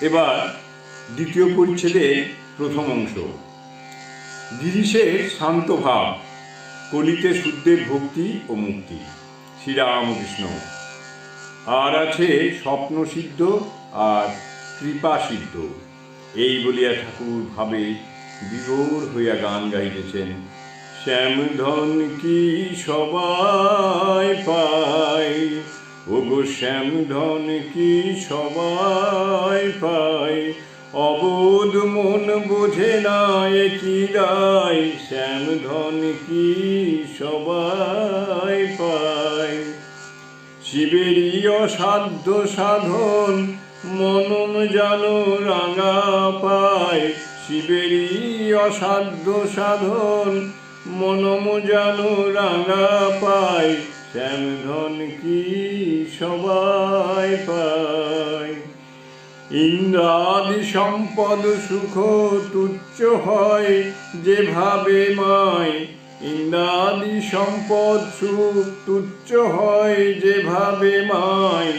এবার দ্বিতীয় পরিচ্ছেদের প্রথম অংশ। গিরিশের শান্ত ভাব, কলিতে শুদ্ধের ভক্তি ও মুক্তি। শ্রীরামকৃষ্ণ। আর আছে স্বপ্ন সিদ্ধ আর কৃপা সিদ্ধ এই বলিয়া ঠাকুর ভাবে বিভোর হইয়া গান গাইতেছেন। শ্যামধন কি সবাই পায়? ওগো শ্যাম ধন কি সবাই পায়? অবোধ মন বোঝে না কি দায়? শ্যামধন, কি সবাই পায়? শিবেরই অসাধ্য সাধন, মনন জানো রাঙা পায়। শিবেরই অসাধ্য সাধন মনম জানো রাঙা পায়। শ্যামধন কি সবাই পায়? ইন্দ্রাদি সম্পদ সুখ তুচ্ছ হয় যেভাবে মায়। ইন্দ্রাদি সম্পদ সুখ তুচ্ছ হয় যেভাবে মায়।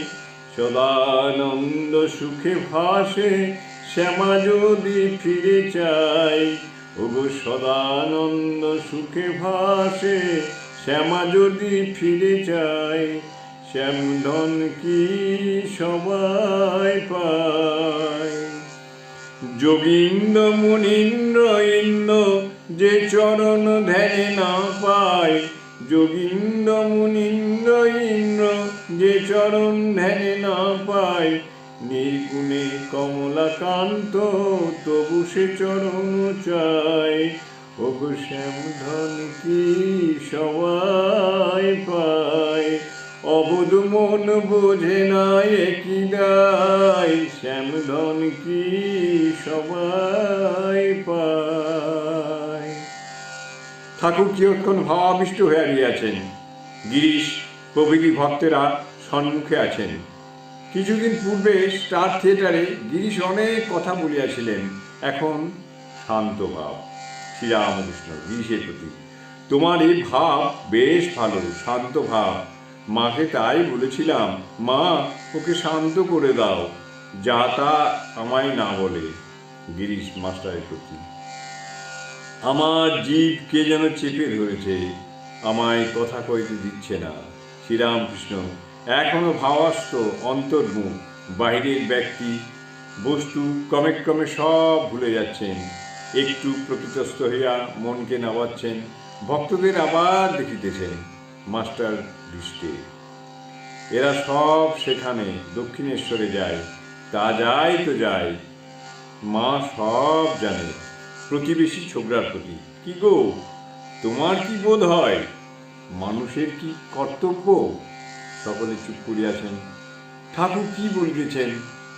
সদানন্দ সুখে ভাসে, শ্যামা যদি ফিরে চাই ওগো সদানন্দ সুখে ভাসে শ্যামা যদি ফিরে চায় শ্যামধন কি সবাই পায়? যোগীন্দ্র, মুনীন্দ্র, ইন্দ্র যে চরণ ধ্যানে না পায়, যোগীন্দ্র, মুনীন্দ্র, ইন্দ্র যে চরণ ধ্যানে না পায়, নির্গুণে কমলাকান্ত তবু সে চরণ চায়। ওগো শ্যামধন, কি সবাই পায়? অবধ মন বোঝে না একই দায়? শ্যামধন, কি সবাই পায়? ঠাকুর কিয়ৎক্ষণ ভাবাবিষ্ট হয়ে গিয়েছেন গিরিশ, প্রভৃতি ভক্তেরা সম্মুখে আছেন। কিছুদিন পূর্বে স্টার থিয়েটারে গিরিশ অনেক কথা বলিয়াছিলেন। এখন শান্ত ভাব। শ্রীরামকৃষ্ণ গিরিশের প্রতি। তোমার এই ভাব বেশ ভালো, শান্ত ভাব। মাকে তাই বলেছিলাম, মা, ওকে শান্ত করে দাও, যা তা আমায় না বলে। গিরিশ মাস্টারের প্রতি। আমার জীব কে যেন চেপে ধরেছে, আমায় কথা কইতে দিচ্ছে না। শ্রীরামকৃষ্ণ এখনও ভাবাস্ত, অন্তর্মুখ বাইরের ব্যক্তি, বস্তু ক্রমে ক্রমে সব ভুলে যাচ্ছেন। একটু প্রকৃতস্থ হইয়া মনকে নামাচ্ছেন। ভক্তদের আবার দেখিতেছেন মাস্টার দৃষ্টে। এরা সব সেখানে দক্ষিণেশ্বরে যায়, তা যায় তো যায়। মা সব জানে, প্রতিবেশী ছোকরার প্রতি। কি গো? তোমার কি বোধ হয়? মানুষের কি কর্তব্য? সকলে চুপ করিয়াছেন। ঠাকুর কি বলিতেছেন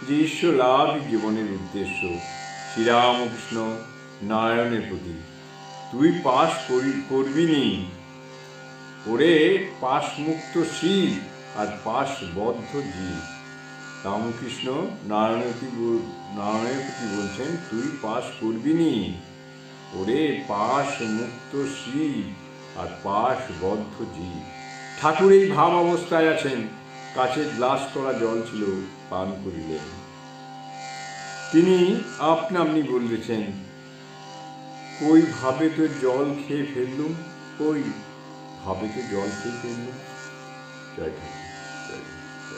যে ঈশ্বর লাভই জীবনের উদ্দেশ্য? শ্রীরামকৃষ্ণ নারায়ণের প্রতি। তুই পাশ করি, করবি নি। ওরে পাশ মুক্ত শিব আর পাশ বদ্ধ জীব। রামকৃষ্ণ নারায়ণের নারায়ণের প্রতি বলছেন, তুই পাশ করবি নি। ওরে পাশ মুক্ত শিব আর পাশ বদ্ধ জীব। ঠাকুর এই ভাব অবস্থায় আছেন। কাছের গ্লাস করা জল ছিল, পান করিলেন। তিনি আপনা আপনি বলতেছেন কই ভাবে তো জল খেয়ে ফেললুম কই ভাবে তো জল খেয়ে ফেললুম। জয়